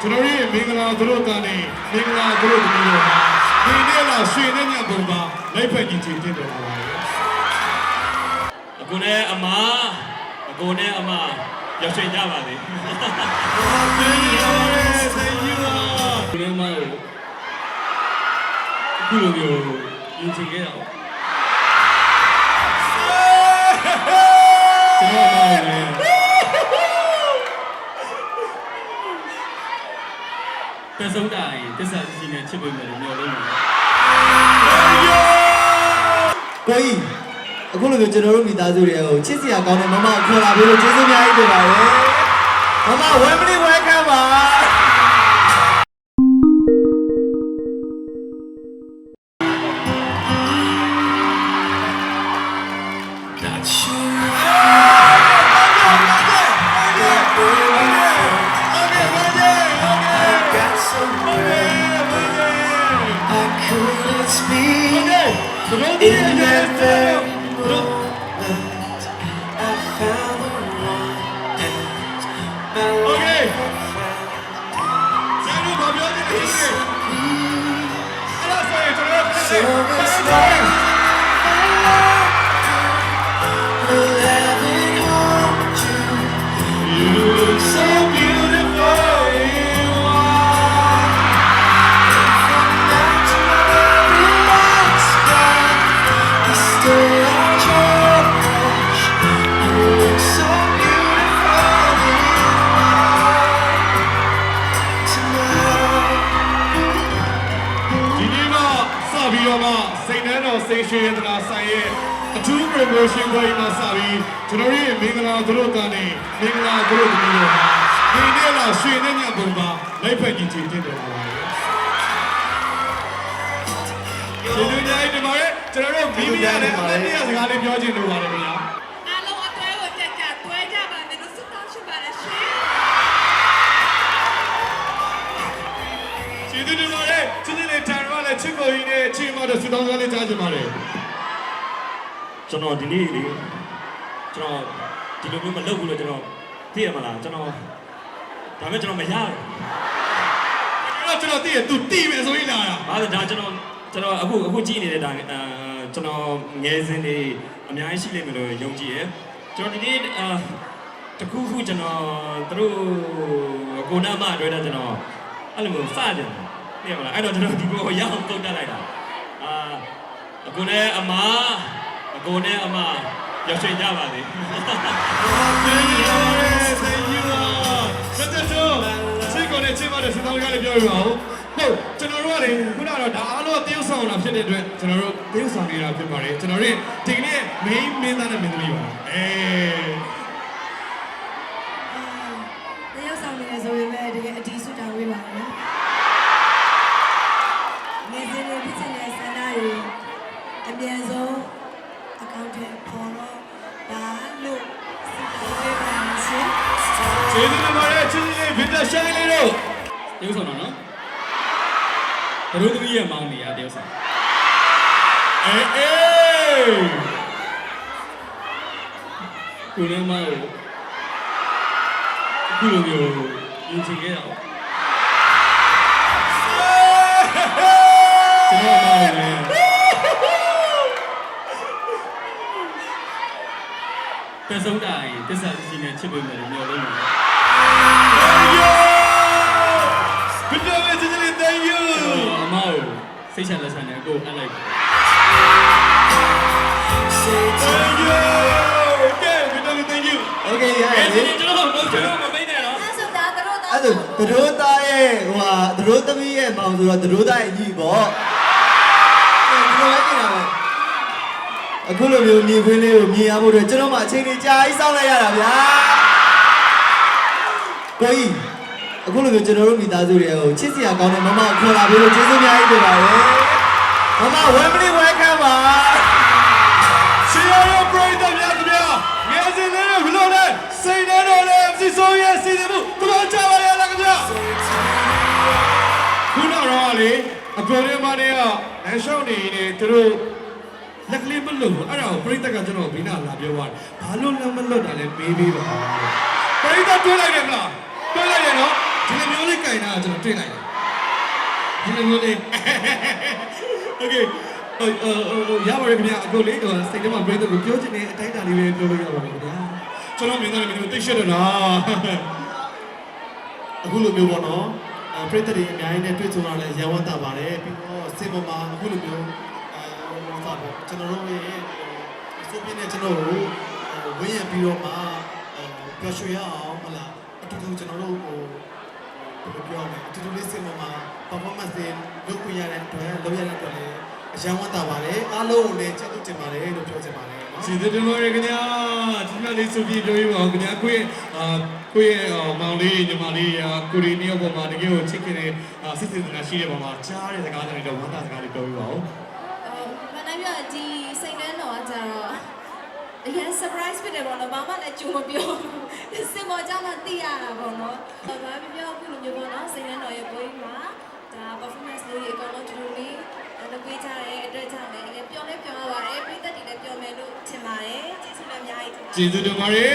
ကျွန်တော်ရဲ့မင်္ဂလာသူတို့ကနေမင်္ဂလာသူတို့ဒီလိုပါဒီနေ့လာရွှေနဲ့ညပုံပါလိုက်ဖက်ကြီးချင်းတင်တော်လာပါတယ်အကူနဲ့အမအကူနဲ့အမရောက်ရှင်ကြပါစေ Thank you thank you ကူနဲ့အမကိုအခုလိုမျိုးယဉ်ကျေးခဲ့တာပေါ့ကျွန်တော် ပြန်ဆုံးတာရင်တစ္ဆာရှိနေချစ်ပေးမယ်လို့မျှော်လင့်ပါတယ်ကိုကြီးအခုလိုမျိုးကျွန်တော်တို့မိသားစုတွေကိုချစ်စရာကောင်းတဲ့မမကိုခေါ်လာပြီးလို့ကျေးဇူးများကြီးတင်ပါတယ်မမဝမ်ဘလီဝဲကမ်းပါ In that very moment, I found the one that my Okay. life had found. ကျွန်တော်ဘာပြောချင်လဲအဲ့ဒါဆိုရင်ကျွန်တော် So တော့မှစိတ်နှမ်းတော်စိတ်ရွှေရတနာဆိုင်ရဲ့အထူး promotion ကိုမှစပြီးကျွန်တော်ရဲ့မင်္ဂလာသူတို့ကနေမင်္ဂလာသူတို့ဒီလိုပါဒီနေ့လာရွှေနဲ့ညပုံပါလိုက်ဖက်ကြီးချင်းတင်တော်လာပါတယ်ကျေးဇူးများတင်ပါတယ်ကျွန်တော်တို့မိမိရတဲ့အမတ်တရားစကားလေးပြောချင်လို့ပါတယ်ခင်ဗျာ ကိုကြီးနဲ့ချစ်မတဲ့ဆုတောင်းစကားလေးကြားချင်ပါတယ်ကျွန်တော်ဒီနေ့လေကျွန်တော်ဒီလိုမျိုးမလုပ်ဘူးလို့ကျွန်တော်သိရမလားကျွန်တော်ဒါပေမဲ့ကျွန်တော်မရဘူးကျွန်တော်ကျွန်တော်သိရ तू တီးမယ်ဆိုရင်လာတာဘာလို့ဒါကျွန်တော်ကျွန်တော်အခုအခုကြည့်နေတဲ့ဒါအာကျွန်တော်ငယ်စဉ်တွေအများကြီးရှိလိမ့်မယ်လို့ယုံကြည်ရယ်ကျွန်တော်ဒီနေ့အာတခုခုကျွန်တော်တို့ကိုနာမအတွဲတာကျွန်တော်အဲ့လိုမျိုးစကြတယ် သိရမလားအဲ့တော့ကျွန်တော်ဒီဘောရအောင်တုတ်တက်လိုက်တာအာအကူနဲ့အမအကူနဲ့အမရောက်ရှင်ကြပါစေ Thank you thank you ဆက်တဲ့တော့စိတ်ကိုနဲ့ချစ်မတဲ့ဆုတောင်းစကားလေးပြောပြပါဦးဟုတ်ကျွန်တော်တို့ကလေခုနကတော့ဒါအားလုံးတရုပ်ဆောင်တာဖြစ်တဲ့အတွက်ကျွန်တော်တို့တရုပ်ဆောင်နေတာဖြစ်ပါတယ်ကျွန်တော်တို့ဒီကနေ့ main မင်းသားနဲ့မင်းသမီးပါအေး တရုပ်ဆောင်နေတယ်ဆိုရင်လည်းတကယ်အတီး ရှိုင်းလေးတို့တရုပ်ဆောင်တော့နော်ဘရိုသမီးရဲ့မောင်းနေရတရုပ်ဆောင်အေးအေးကိုနဲ့မကိုအခုလိုမျိုးယဉ်ကျေးခဲ့တာပေါ့ကျွန်တော်အမကိုလည်းပြန်ဆုံးတာရင်တစ္ဆာရှိနေချစ်ပေးမယ်လို့မျှော်လင့်ပါတယ် စိတ်ချလက်ချနဲ့ကိုယ်အပ်လိုက်ပါစေချင်ရော Okay, good luck, thank you. Okay, အဲ့ yeah. ဒီ yeah. ကျွန်တော်တို့ကျွန်တော်မမိတ်နဲ့နော် အဲ့ဆိုဒါတို့တော့အဲ့ဒါသရိုးသားရဲ့ဟိုဟာသရိုးသမီးရဲ့မောင်ဆိုတော့သရိုးသားရဲ့ညီပေါ့အဲ့ဒီလိုပဲတင်တာပဲအခုလိုမျိုးညီခွင်းလေးကိုမြင်ရဖို့အတွက်ကျွန်တော်မှအချိန်ကြီးကြာကြီးစောင့်လိုက်ရတာဗျာကိုကြီး အခုလိုမျိုးကျွန်တော်တို့မိသားစုတွေကိုချစ်စရာကောင်းတဲ့မမကိုခေါ်လာပြီးလို့ကျေးဇူးများကြီးတင်ပါတယ်မမဝမ်ဘလီဝဲကမ်းပါရှင်ရရပရိသတ်များခင်ဗျာငယ်စဉ်လေးတွေဘလို့လဲစိတ်နဲ့တော့လဲအစီဆုံးရဲ့စီစဉ်မှုဘလို့ကြပါရဲ့လားခင်ဗျာခုနတော့လေအကိုရင်းမတွေကလမ်းလျှောက်နေနေသူတို့လက်ကလေးမလို့ဘူးအဲ့ဒါကိုပရိသတ်ကကျွန်တော်ဘီနာလာပြောသွားတယ်ဘာလို့လက်မလွတ်တာလဲမေးပေးပါပရိသတ်တွေးလိုက်တယ်မလားတွေးလိုက်တယ်နော် ဒီလိုမျိုးလေးကြိုင်တာကျွန်တော်တွေ့လိုက်တယ်ဒီလိုမျိုးလေး Okay ဟိုဟိုရပါတယ်ခင်ဗျာအခုလေးဟိုစိတ်ထဲမှာ brain ကိုပြောချင်တဲ့အတိုင်းအတာလေးပဲပြောလို့ရပါတယ်ခင်ဗျာကျွန်တော်မြင်တယ်မြင်တယ်သိရှက်တော့လားအခုလိုမျိုးပေါ့နော်အဲပရိသတ်တွေအများကြီးနဲ့တွေ့ကြုံရလဲရန်ဝတ်တာပါတယ်ပြီးတော့စင်ပေါ်မှာအခုလိုမျိုးအဲဟိုပါပေါ့ကျွန်တော်တို့ရဲ့အစိုးပြင်းနဲ့ကျွန်တော်တို့ဝင်းရပြီးတော့မှပျော်ရွှင်ရအောင်ဟလာအတူတူကျွန်တော်တို့ဟို ဘယ်လိုပြောမလဲအတူတူလေးစင်ပေါ်မှာ performance တွေလုပ်ပြရတဲ့အတွက်လုပ်ရတဲ့အတွက်လည်းအရန်ဝတ်တာပါတယ်အားလုံးကိုလည်းကျေးဇူးတင်ပါတယ်လို့ပြောချင်ပါတယ်နော်စီတဲ့တော်ရခင်ဗျာဒီမှာလေးဆိုပြီးပြောရအောင်ခင်ဗျာကိုယ့်ရဲ့အာကိုယ့်ရဲ့မောင်လေးညီမလေးအာကိုရီနီယောပေါ်မှာတကယ်ကိုချစ်ခင်တဲ့စစ်စစ်စကားရှိတဲ့ပေါ်မှာကြားတဲ့စကားတွေတော့ဝမ်းသာစကားတွေပြောပြပါဦးမနိုင်ပြဒီစိတ်နှမ်းတော်ကကြတော့ အရင် surprise ဖြစ်တယ်ပေါ့နော်ဘာမှလည်းကြုံမပြောစင်မောကြောင့်မှသိရတာပေါ့နော်ဘာပဲပြောအခုလိုမျိုးပေါ့နော်စိတ်နှမ်းတော်ရဲ့ပွဲမှာဒါ performance လေးအကောင်လုံးတူတူလေးလုပ်ပေးကြတဲ့အတွက်ကြောင့်လည်းပျော်လဲပျော်ရပါတယ်ပြည်သက်တွေလည်းပျော်မယ်လို့ထင်ပါတယ်ကျေးဇူးလည်းအများကြီးတင်ပါတယ်ကျေးဇူးတင်ပါတယ်